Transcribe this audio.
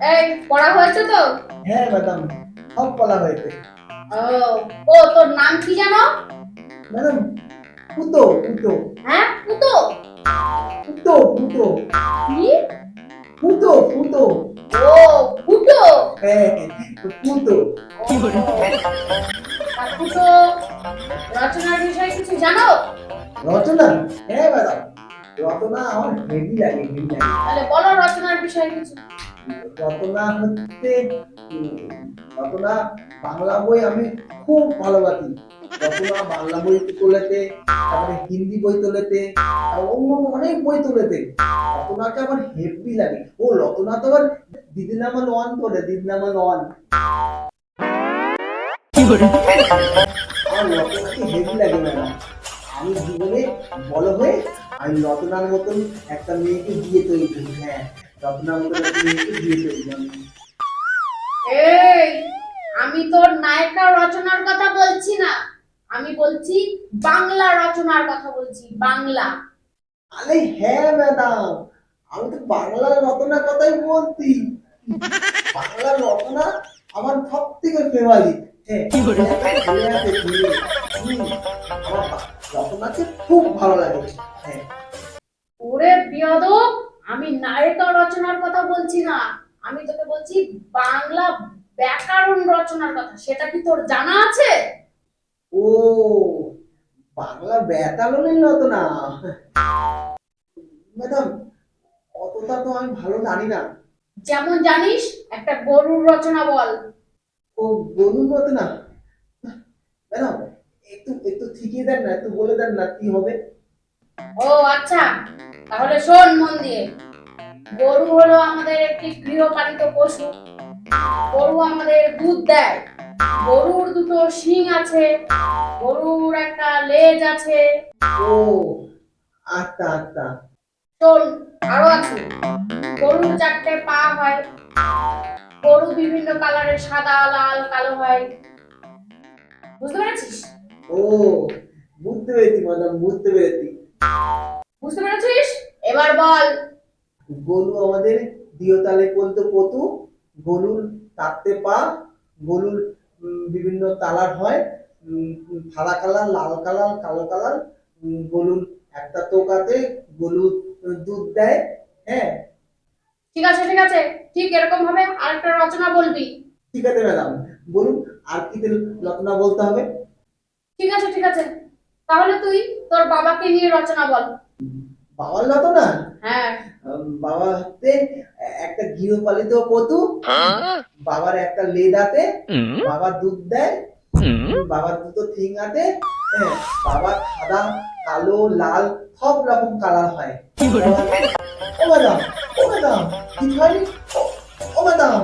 এই পড়া হয়েছে তো? হ্যাঁ ম্যাডাম সব বলা হয়েছে। ও তোর নাম কি জানো? ম্যাডাম পুতো পুতো। হ্যাঁ পুতো? পুতো পুতো। কি? পুতো পুতো। ও ফুটো হ্যাঁ পুতো। ফুটো রচনার বিষয়ে কিছু জানো? রচনা? হ্যাঁ ম্যাডাম। রচনা আমার হেভি লাগে হেভি লাগে। তাহলে বলো রচনার বিষয়ে কিছু। রচনা হচ্ছে রচনা বাংলা বই আমি খুব ভালোবাসি। রচনা বাংলা বই তোলেতে তারপরে হিন্দি বই তোলেতে অন্য অনেক বই তোলেতে রচনাকে আমার হেভি লাগে। ও রচনা তো আবার দিদি নামান ওয়ান করে দিদি নামান ওয়ান আমার রচনাকে হেভি লাগে ম্যাডাম। আমি জীবনে বড় হয়ে আমি রচনার মতন একটা মেয়েকে বিয়ে তৈরি করি হ্যাঁ। এই আমি তোর নায়িকা রচনার কথা বলছি না। আমি বলছি বাংলা রচনার কথা বলছি বাংলা। আরে হ্যাঁ ম্যাডাম। আমি তো বাংলার রচনার কথাই বলছি। বাংলার রচনা আমার সব থেকে ফেভারিট হ্যাঁ রচনাকে খুব ভালো লাগে। হ্যাঁ। ওরে বিয়াদব! আমি নায়িকা রচনার কথা বলছি না। আমি তোকে বলছি বাংলা ব্যাকরণ রচনার কথা। সেটা কি তোর জানা আছে? ও বাংলা ব্যাতালনের রচনা? ম্যাডাম অতটা তো আমি ভালো জানি না। যেমন জানিস একটা গরুর রচনা বল। ও বলুন মতো না ম্যাডাম একটু একটু ঠিকিয়ে দেন না একটু বলে দেন না কি হবে। ও আচ্ছা। তাহলে শোন মন দিয়ে গরু হলো আমাদের একটি গৃহপালিত পশু। গরু আমাদের দুধ দেয়। গরুর দুটো শিং আছে গরুর একটা লেজ আছে। ও আচ্ছা আচ্ছা। শোন আরও আছে। গরুর চারটে পা হয়। গরু বিভিন্ন কালারের সাদা লাল কালো হয়। বুঝতে পেরেছিস? ও বুঝতে পেরেছি ম্যাডাম বুঝতে পেরেছি। বুঝতে পেরেছিস? এবার বল। গরু আমাদের দিয়তালে বলতে পতু। গরুর চারটে পা গরুর বিভিন্ন কালার হয় সাদা কালার লাল কালার কালো কালার গরুর একটা তোকাতে গরুর দুধ দেয় হ্যাঁ? ঠিক আছে ঠিক আছে। ঠিক এরকম ভাবে আরেকটা রচনা বলবি। ঠিক আছে ম্যাডাম। বলুন আর কি রচনা বলতে হবে? ঠিক আছে ঠিক আছে। তাহলে তুই তোর বাবাকে নিয়ে রচনা বল। বাবার রচনা? হ্যাঁ। উম, বাবা হচ্ছে একটা গৃহপালিত পশু বাবার একটা লেদ আছে বাবা দুধ দেয় বাবার দুটো থিং আছে হ্যাঁ বাবা সাদা কালো লাল সব রকম কালার হয়। ও ম্যাডাম ও ম্যাডাম কি হয়নি ও- ও ম্যাডাম